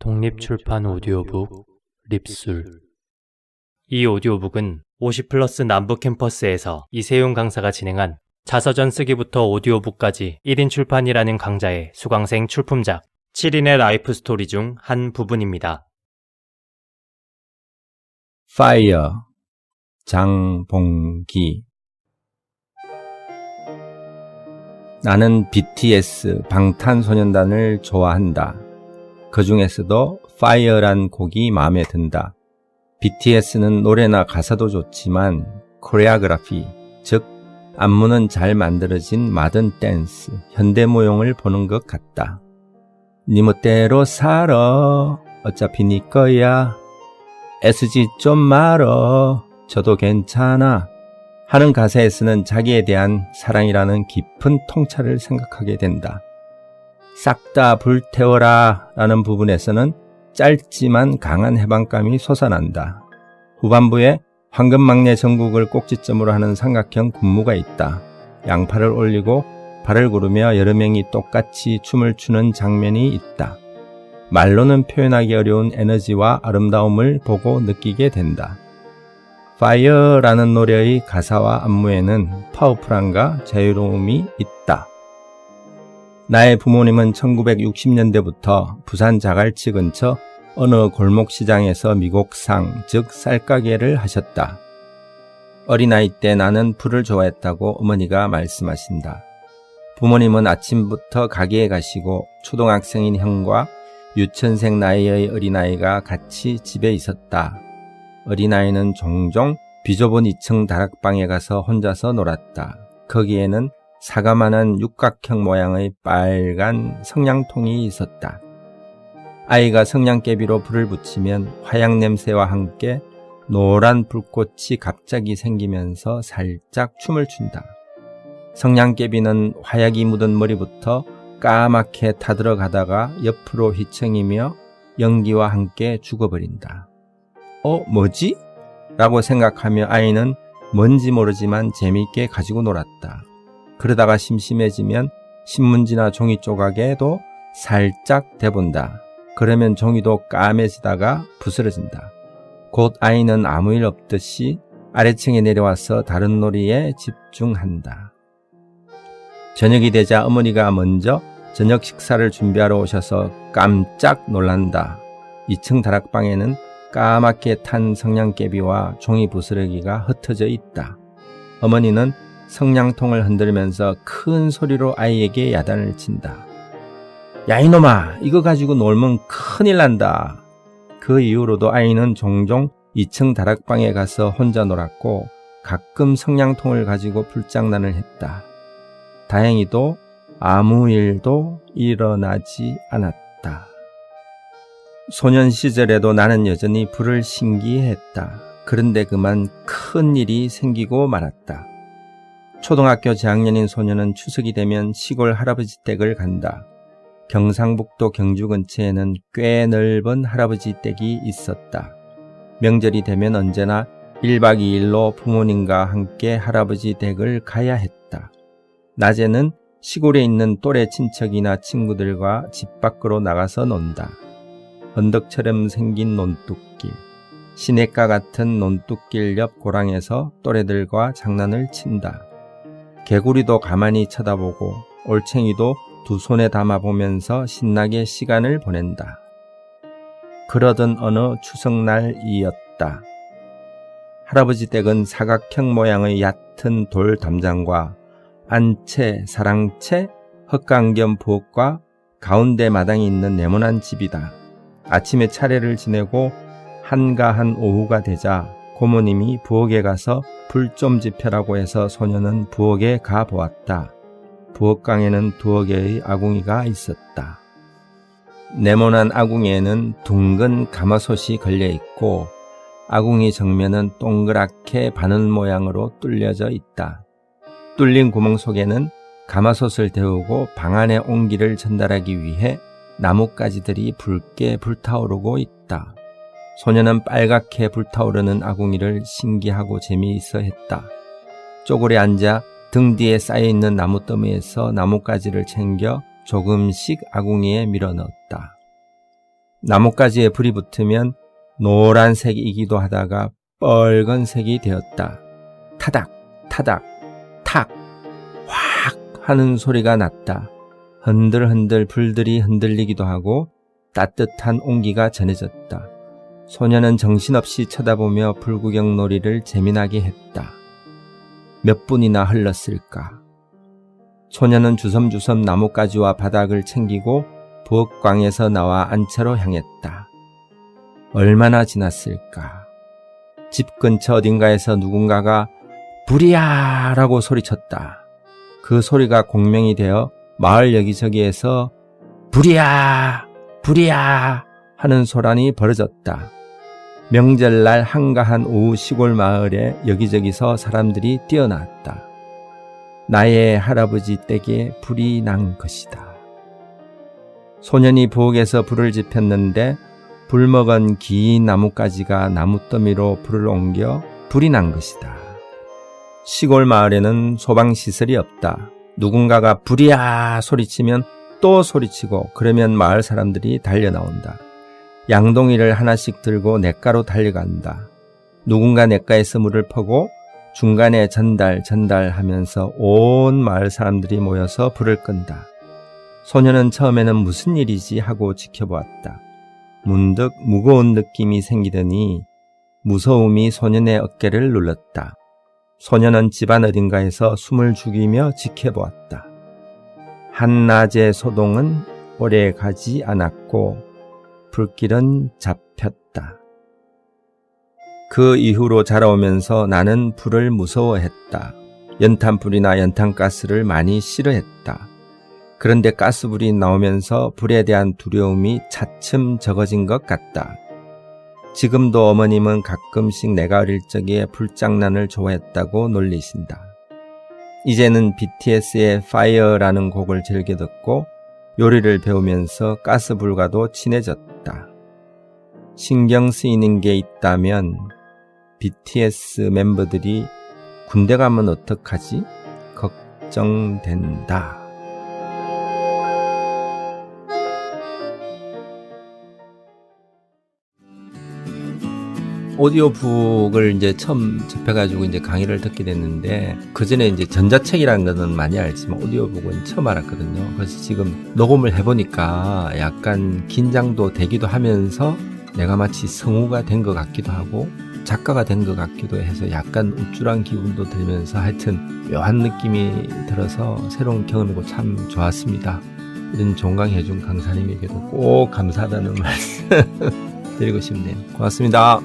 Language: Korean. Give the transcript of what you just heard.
독립출판 오디오북 립술 이 오디오북은 50 플러스 남부 캠퍼스에서 이세용 강사가 진행한 자서전 쓰기부터 오디오북까지 1인 출판이라는 강좌의 수강생 출품작 7인의 라이프 스토리 중 한 부분입니다. 파이어 장봉기 나는 BTS 방탄소년단을 좋아한다. 그 중에서도 파이어란 곡이 마음에 든다. BTS는 노래나 가사도 좋지만 코레아그라피, 즉 안무는 잘 만들어진 마든 댄스, 현대무용을 보는 것 같다. 니 멋대로 살아, 어차피 니 거야. 애쓰지 좀 말어, 저도 괜찮아. 하는 가사에서는 자기에 대한 사랑이라는 깊은 통찰을 생각하게 된다. 싹 다 불태워라 라는 부분에서는 짧지만 강한 해방감이 솟아난다. 후반부에 황금막내 전국을 꼭지점으로 하는 삼각형 군무가 있다. 양팔을 올리고 발을 구르며 여러 명이 똑같이 춤을 추는 장면이 있다. 말로는 표현하기 어려운 에너지와 아름다움을 보고 느끼게 된다. 파이어라는 노래의 가사와 안무에는 파워풀함과 자유로움이 있다. 나의 부모님은 1960년대부터 부산 자갈치 근처 어느 골목 시장에서 미곡상, 즉 쌀가게를 하셨다. 어린아이 때 나는 풀을 좋아했다고 어머니가 말씀하신다. 부모님은 아침부터 가게에 가시고 초등학생인 형과 유치원생 나이의 어린아이가 같이 집에 있었다. 어린아이는 종종 비좁은 2층 다락방에 가서 혼자서 놀았다. 거기에는 사과만한 육각형 모양의 빨간 성냥통이 있었다. 아이가 성냥개비로 불을 붙이면 화약 냄새와 함께 노란 불꽃이 갑자기 생기면서 살짝 춤을 춘다. 성냥개비는 화약이 묻은 머리부터 까맣게 타들어가다가 옆으로 휘청이며 연기와 함께 죽어버린다. 어, 뭐지? 라고 생각하며 아이는 뭔지 모르지만 재미있게 가지고 놀았다. 그러다가 심심해지면 신문지나 종이 조각에도 살짝 대본다. 그러면 종이도 까매지다가 부스러진다. 곧 아이는 아무 일 없듯이 아래층에 내려와서 다른 놀이에 집중한다. 저녁이 되자 어머니가 먼저 저녁 식사를 준비하러 오셔서 깜짝 놀란다. 2층 다락방에는 까맣게 탄 성냥개비와 종이 부스러기가 흩어져 있다. 어머니는 성냥통을 흔들면서 큰 소리로 아이에게 야단을 친다. 야 이놈아 이거 가지고 놀면 큰일 난다. 그 이후로도 아이는 종종 2층 다락방에 가서 혼자 놀았고 가끔 성냥통을 가지고 불장난을 했다. 다행히도 아무 일도 일어나지 않았다. 소년 시절에도 나는 여전히 불을 신기했다. 그런데 그만 큰 일이 생기고 말았다. 초등학교 저학년인 소년은 추석이 되면 시골 할아버지 댁을 간다. 경상북도 경주 근처에는 꽤 넓은 할아버지 댁이 있었다. 명절이 되면 언제나 1박 2일로 부모님과 함께 할아버지 댁을 가야 했다. 낮에는 시골에 있는 또래 친척이나 친구들과 집 밖으로 나가서 논다. 언덕처럼 생긴 논뚝길, 시냇가 같은 논뚝길 옆 고랑에서 또래들과 장난을 친다. 개구리도 가만히 쳐다보고 올챙이도 두 손에 담아보면서 신나게 시간을 보낸다. 그러던 어느 추석날이었다. 할아버지 댁은 사각형 모양의 얕은 돌 담장과 안채, 사랑채, 헛강겸 부엌과 가운데 마당이 있는 네모난 집이다. 아침에 차례를 지내고 한가한 오후가 되자 고모님이 부엌에 가서 불좀 지펴라고 해서 소녀는 부엌에 가 보았다. 부엌강에는 두어 개의 아궁이가 있었다. 네모난 아궁이에는 둥근 가마솥이 걸려 있고 아궁이 정면은 동그랗게 바늘 모양으로 뚫려져 있다. 뚫린 구멍 속에는 가마솥을 데우고 방 안의 온기를 전달하기 위해 나뭇가지들이 붉게 불타오르고 있다. 소녀는 빨갛게 불타오르는 아궁이를 신기하고 재미있어 했다. 쪼그려 앉아 등 뒤에 쌓여있는 나무더미에서 나뭇가지를 챙겨 조금씩 아궁이에 밀어 넣었다. 나뭇가지에 불이 붙으면 노란색이기도 하다가 빨간색이 되었다. 타닥, 타닥, 탁, 확 하는 소리가 났다. 흔들흔들 불들이 흔들리기도 하고 따뜻한 온기가 전해졌다. 소녀는 정신없이 쳐다보며 불구경 놀이를 재미나게 했다. 몇 분이나 흘렀을까? 소녀는 주섬주섬 나뭇가지와 바닥을 챙기고 부엌광에서 나와 안채로 향했다. 얼마나 지났을까? 집 근처 어딘가에서 누군가가 불이야! 라고 소리쳤다. 그 소리가 공명이 되어 마을 여기저기에서 불이야! 불이야! 하는 소란이 벌어졌다. 명절날 한가한 오후 시골 마을에 여기저기서 사람들이 뛰어났다. 나의 할아버지 댁에 불이 난 것이다. 소년이 부엌에서 불을 지폈는데 불 먹은 긴 나뭇가지가 나무더미로 불을 옮겨 불이 난 것이다. 시골 마을에는 소방시설이 없다. 누군가가 불이야 소리치면 또 소리치고 그러면 마을 사람들이 달려나온다. 양동이를 하나씩 들고 냇가로 달려간다. 누군가 냇가에서 물을 퍼고 중간에 전달 전달하면서 온 마을 사람들이 모여서 불을 끈다. 소녀는 처음에는 무슨 일이지 하고 지켜보았다. 문득 무거운 느낌이 생기더니 무서움이 소년의 어깨를 눌렀다. 소년은 집안 어딘가에서 숨을 죽이며 지켜보았다. 한낮의 소동은 오래 가지 않았고 불길은 잡혔다. 그 이후로 자라오면서 나는 불을 무서워했다. 연탄불이나 연탄가스를 많이 싫어했다. 그런데 가스불이 나오면서 불에 대한 두려움이 차츰 적어진 것 같다. 지금도 어머님은 가끔씩 내가 어릴 적에 불장난을 좋아했다고 놀리신다. 이제는 BTS의 Fire라는 곡을 즐겨 듣고 요리를 배우면서 가스불과도 친해졌다. 신경 쓰이는 게 있다면 BTS 멤버들이 군대 가면 어떡하지? 걱정된다. 오디오북을 이제 처음 접해가지고 이제 강의를 듣게 됐는데 그 전에 이제 전자책이라는 거는 많이 알지만 오디오북은 처음 알았거든요. 그래서 지금 녹음을 해보니까 약간 긴장도 되기도 하면서 내가 마치 성우가 된 것 같기도 하고 작가가 된 것 같기도 해서 약간 우쭐한 기분도 들면서 하여튼 묘한 느낌이 들어서 새로운 경험이고 참 좋았습니다. 이런 종강 해준 강사님에게도 꼭 감사하다는 말씀 드리고 싶네요. 고맙습니다.